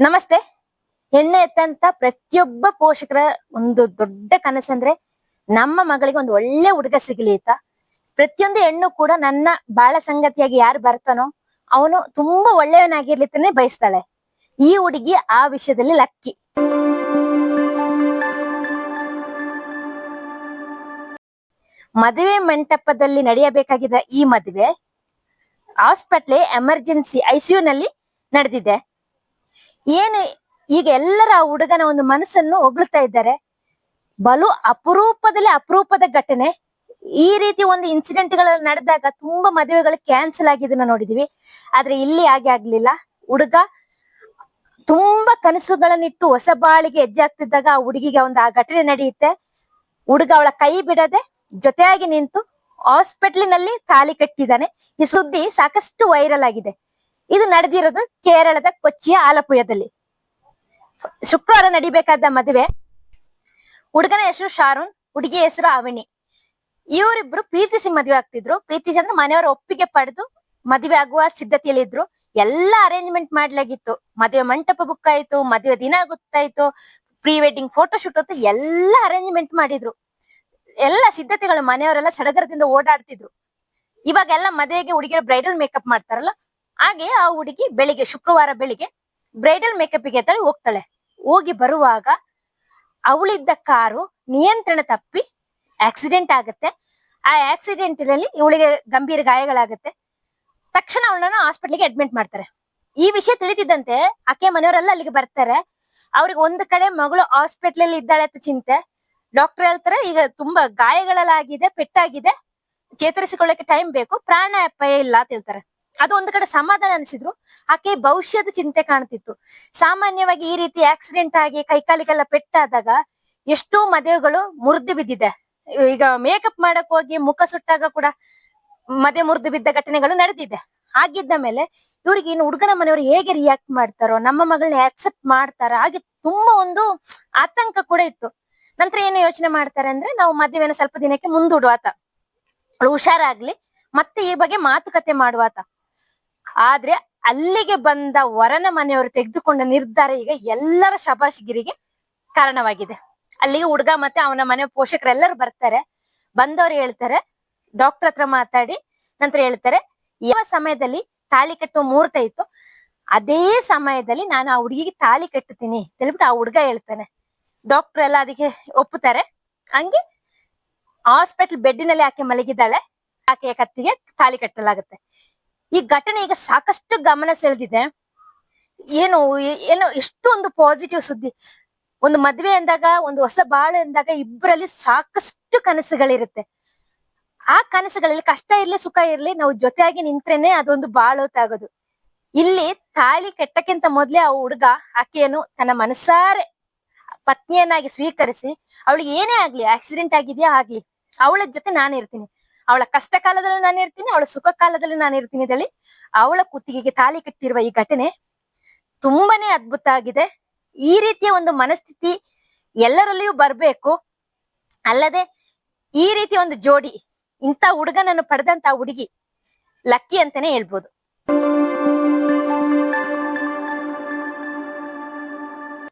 ನಮಸ್ತೆ. ಹೆಣ್ಣೆ ಎತ್ತಂತ ಪ್ರತಿಯೊಬ್ಬ ಪೋಷಕರ ಒಂದು ದೊಡ್ಡ ಕನಸಂದ್ರೆ ನಮ್ಮ ಮಗಳಿಗೆ ಒಂದು ಒಳ್ಳೆ ಹುಡುಗ ಸಿಗಲಿ ಅಂತ. ಪ್ರತಿಯೊಂದು ಹೆಣ್ಣು ಕೂಡ ನನ್ನ ಬಾಳ ಸಂಗತಿಯಾಗಿ ಯಾರು ಬರ್ತಾನೋ ಅವನು ತುಂಬಾ ಒಳ್ಳೆಯವನಾಗಿರ್ಲಿತ್ತಾನೆ ಬಯಸ್ತಾಳೆ. ಈ ಹುಡುಗಿ ಆ ವಿಷಯದಲ್ಲಿ ಲಕ್ಕಿ. ಮದುವೆ ಮಂಟಪದಲ್ಲಿ ನಡೆಯಬೇಕಾಗಿದ್ದ ಈ ಮದುವೆ ಹಾಸ್ಪಿಟ್ಲೆ ಎಮರ್ಜೆನ್ಸಿ ಐಸಿಯು ನಲ್ಲಿ ನಡೆದಿದೆ. ಏನು, ಈಗ ಎಲ್ಲರ ಹುಡುಗನ ಒಂದು ಮನಸ್ಸನ್ನು ಹೊಗಳ್ತಾ ಇದ್ದಾರೆ. ಬಲು ಅಪರೂಪದಲ್ಲಿ ಅಪರೂಪದ ಘಟನೆ. ಈ ರೀತಿ ಒಂದು ಇನ್ಸಿಡೆಂಟ್ಗಳು ನಡೆದಾಗ ತುಂಬಾ ಮದುವೆಗಳು ಕ್ಯಾನ್ಸಲ್ ಆಗಿದ್ದನ್ನ ನೋಡಿದೀವಿ. ಆದ್ರೆ ಇಲ್ಲಿ ಹಾಗೆ ಆಗ್ಲಿಲ್ಲ. ಹುಡುಗ ತುಂಬಾ ಕನಸುಗಳನ್ನಿಟ್ಟು ಹೊಸ ಬಾಳಿಗೆ ಹೆಜ್ಜೆ ಆಗ್ತಿದ್ದಾಗ ಆ ಹುಡುಗಿಗೆ ಒಂದು ಆ ಘಟನೆ ನಡೆಯುತ್ತೆ. ಹುಡುಗ ಅವಳ ಕೈ ಬಿಡದೆ ಜೊತೆಯಾಗಿ ನಿಂತು ಹಾಸ್ಪಿಟ್ಲಿನಲ್ಲಿ ತಾಲಿ ಕಟ್ಟಿದ್ದಾನೆ. ಈ ಸುದ್ದಿ ಸಾಕಷ್ಟು ವೈರಲ್ ಆಗಿದೆ. ಇದು ನಡೆದಿರೋದು ಕೇರಳದ ಕೊಚ್ಚಿಯ ಆಲಪುಯದಲ್ಲಿ. ಶುಕ್ರವಾರ ನಡಿಬೇಕಾದ ಮದುವೆ. ಹುಡುಗನ ಹೆಸರು ಶಾರೂನ್ ಹುಡುಗಿ ಹೆಸರು ಅವಣಿ ಇವರಿಬ್ರು ಪ್ರೀತಿಸಿ ಮದುವೆ ಆಗ್ತಿದ್ರು. ಪ್ರೀತಿಸಿ ಅಂದ್ರೆ ಮನೆಯವರ ಒಪ್ಪಿಗೆ ಪಡೆದು ಮದುವೆ ಆಗುವ ಸಿದ್ಧತೆಯಲ್ಲಿ ಇದ್ರು. ಎಲ್ಲ ಅರೇಂಜ್ಮೆಂಟ್ ಮಾಡ್ಲಾಗಿತ್ತು. ಮದುವೆ ಮಂಟಪ ಬುಕ್ ಆಯ್ತು, ಮದುವೆ ದಿನ ಗೊತ್ತಾಯ್ತು ಪ್ರೀ ವೆಡ್ಡಿಂಗ್ ಫೋಟೋ ಶೂಟ್ ಅಂತ ಎಲ್ಲ ಅರೇಂಜ್ಮೆಂಟ್ ಮಾಡಿದ್ರು. ಎಲ್ಲ ಸಿದ್ಧತೆಗಳು ಮನೆಯವರೆಲ್ಲ ಸಡಗರದಿಂದ ಓಡಾಡ್ತಿದ್ರು. ಇವಾಗೆಲ್ಲ ಮದುವೆಗೆ ಹುಡುಗಿಯರು ಬ್ರೈಡಲ್ ಮೇಕಪ್ ಮಾಡ್ತಾರಲ್ಲ ಹಾಗೆ ಆ ಹುಡುಗಿ ಬೆಳಿಗ್ಗೆ, ಶುಕ್ರವಾರ ಬೆಳಿಗ್ಗೆ ಬ್ರೈಡಲ್ ಮೇಕಪ್ಗೆ ತಲೆ ಹೋಗ್ತಾಳೆ. ಹೋಗಿ ಬರುವಾಗ ಅವಳಿದ್ದ ಕಾರು ನಿಯಂತ್ರಣ ತಪ್ಪಿ ಆಕ್ಸಿಡೆಂಟ್ ಆಗುತ್ತೆ. ಆ ಆಕ್ಸಿಡೆಂಟ್ನಲ್ಲಿ ಇವಳಿಗೆ ಗಂಭೀರ ಗಾಯಗಳಾಗುತ್ತೆ. ತಕ್ಷಣ ಅವಳನ್ನು ಹಾಸ್ಪಿಟ್ಲಿಗೆ ಅಡ್ಮಿಟ್ ಮಾಡ್ತಾರೆ. ಈ ವಿಷಯ ತಿಳಿತಿದ್ದಂತೆ ಆಕೆ ಮನೆಯವರೆಲ್ಲ ಅಲ್ಲಿಗೆ ಬರ್ತಾರೆ. ಅವ್ರಿಗೆ ಒಂದು ಕಡೆ ಮಗಳು ಹಾಸ್ಪಿಟ್ಲಲ್ಲಿ ಇದ್ದಾಳೆ ಅಂತ ಚಿಂತೆ. ಡಾಕ್ಟರ್ ಹೇಳ್ತಾರೆ, ಈಗ ತುಂಬಾ ಗಾಯಗಳಾಗಿದೆ ಪೆಟ್ಟಾಗಿದೆ. ಚೇತರಿಸಿಕೊಳ್ಳಕ್ಕೆ ಟೈಮ್ ಬೇಕು. ಪ್ರಾಣ ಅಪಾಯ ಇಲ್ಲ ಅಂತ ಹೇಳ್ತಾರೆ. ಅದು ಒಂದು ಕಡೆ ಸಮಾಧಾನ ಅನಿಸಿದ್ರು. ಆಕೆ ಭವಿಷ್ಯದ ಚಿಂತೆ ಕಾಣ್ತಿತ್ತು. ಸಾಮಾನ್ಯವಾಗಿ ಈ ರೀತಿ ಆಕ್ಸಿಡೆಂಟ್ ಆಗಿ ಕೈಕಾಲಿಗೆಲ್ಲ ಪೆಟ್ಟಾದಾಗ ಎಷ್ಟೋ ಮದುವೆಗಳು ಮುರಿದು ಬಿದ್ದಿದೆ. ಈಗ ಮೇಕಪ್ ಮಾಡಕ್ ಹೋಗಿ ಮುಖ ಸುಟ್ಟಾಗ ಕೂಡ ಮದುವೆ ಮುರಿದು ಬಿದ್ದ ಘಟನೆಗಳು ನಡೆದಿದೆ. ಹಾಗಿದ್ದ ಮೇಲೆ ಇವ್ರಿಗೆ ಇನ್ನು ಹುಡುಗನ ಮನೆಯವರು ಹೇಗೆ ರಿಯಾಕ್ಟ್ ಮಾಡ್ತಾರೋ, ನಮ್ಮ ಮಗಳನ್ನ ಆಕ್ಸೆಪ್ಟ್ ಮಾಡ್ತಾರ, ಹಾಗೆ ತುಂಬಾ ಒಂದು ಆತಂಕ ಕೂಡ ಇತ್ತು. ನಂತರ ಏನು ಯೋಚನೆ ಮಾಡ್ತಾರೆ ಅಂದ್ರೆ ನಾವು ಮದುವೆನ ಸ್ವಲ್ಪ ದಿನಕ್ಕೆ ಮುಂದೂಡುವಾತ ಹುಷಾರಾಗ್ಲಿ, ಮತ್ತೆ ಈ ಬಗ್ಗೆ ಮಾತುಕತೆ ಮಾಡುವಾತ ಆದ್ರೆ ಅಲ್ಲಿಗೆ ಬಂದ ವರನ ಮನೆಯವರು ತೆಗೆದುಕೊಂಡ ನಿರ್ಧಾರ ಈಗ ಎಲ್ಲರ ಶಬಾಷ್ಗಿರಿಗೆ ಕಾರಣವಾಗಿದೆ. ಅಲ್ಲಿಗೆ ಹುಡುಗ ಮತ್ತೆ ಅವನ ಮನೆ ಪೋಷಕರೆಲ್ಲರೂ ಬರ್ತಾರೆ. ಬಂದವರು ಹೇಳ್ತಾರೆ ಡಾಕ್ಟರ್ ಹತ್ರ ಮಾತಾಡಿ, ನಂತರ ಹೇಳ್ತಾರೆ, ಯಾವ ಸಮಯದಲ್ಲಿ ತಾಳಿ ಕಟ್ಟುವ ಮುಹೂರ್ತ ಇತ್ತು ಅದೇ ಸಮಯದಲ್ಲಿ ನಾನು ಆ ಹುಡುಗಿಗೆ ತಾಳಿ ಕಟ್ಟುತ್ತೀನಿ ಹೇಳ್ಬಿಟ್ಟು ಆ ಹುಡುಗ ಹೇಳ್ತಾನೆ. ಡಾಕ್ಟರ್ ಎಲ್ಲ ಅದಕ್ಕೆ ಒಪ್ಪುತ್ತಾರೆ. ಹಂಗೆ ಹಾಸ್ಪಿಟಲ್ ಬೆಡ್ಡಿನಲ್ಲಿ ಆಕೆ ಮಲಗಿದ್ದಾಳೆ. ಆಕೆಯ ಕತ್ತಿಗೆ ತಾಳಿ ಕಟ್ಟಲಾಗುತ್ತೆ. ಈ ಘಟನೆ ಈಗ ಸಾಕಷ್ಟು ಗಮನ ಸೆಳೆದಿದೆ. ಏನು ಏನು ಎಷ್ಟೊಂದು ಪಾಸಿಟಿವ್ ಸುದ್ದಿ. ಒಂದು ಮದ್ವೆ ಅಂದಾಗ, ಒಂದು ಹೊಸ ಬಾಳು ಅಂದಾಗ ಇಬ್ಬರಲ್ಲಿ ಸಾಕಷ್ಟು ಕನಸುಗಳಿರುತ್ತೆ. ಆ ಕನಸುಗಳಲ್ಲಿ ಕಷ್ಟ ಇರ್ಲಿ, ಸುಖ ಇರ್ಲಿ, ನಾವು ಜೊತೆಯಾಗಿ ನಿಂತ್ರೇನೆ ಅದೊಂದು ಬಾಳೋತಾಗೋದು ಇಲ್ಲಿ ತಾಳಿ ಕೆಟ್ಟಕ್ಕಿಂತ ಮೊದ್ಲೇ ಆ ಹುಡುಗ, ಆಕೆಯನ್ನು ತನ್ನ ಮನಸಾರೆ ಪತ್ನಿಯನ್ನಾಗಿ ಸ್ವೀಕರಿಸಿ, ಅವಳಿಗೆ ಏನೇ ಆಗ್ಲಿ ಆಕ್ಸಿಡೆಂಟ್ ಆಗಿದ್ಯಾ, ಆಗ್ಲಿ, ಅವಳ ಜೊತೆ ನಾನು ಇರ್ತೀನಿ. ಅವಳ ಕಷ್ಟ ಕಾಲದಲ್ಲಿ ನಾನು ಇರ್ತೀನಿ, ಅವಳ ಸುಖ ಕಾಲದಲ್ಲಿ ನಾನು ಇರ್ತೀನಿ ಹೇಳಿ ಅವಳ ಕುತ್ತಿಗೆಗೆ ತಾಲಿ ಕಟ್ಟಿರುವ ಈ ಘಟನೆ ತುಂಬಾನೇ ಅದ್ಭುತ ಆಗಿದೆ. ಈ ರೀತಿಯ ಒಂದು ಮನಸ್ಥಿತಿ ಎಲ್ಲರಲ್ಲಿಯೂ ಬರ್ಬೇಕು. ಅಲ್ಲದೆ ಈ ರೀತಿ ಒಂದು ಜೋಡಿ ಇಂಥ ಹುಡುಗನನ್ನು ಪಡೆದಂತ ಹುಡುಗಿ ಲಕ್ಕಿ ಅಂತಾನೆ ಹೇಳ್ಬೋದು.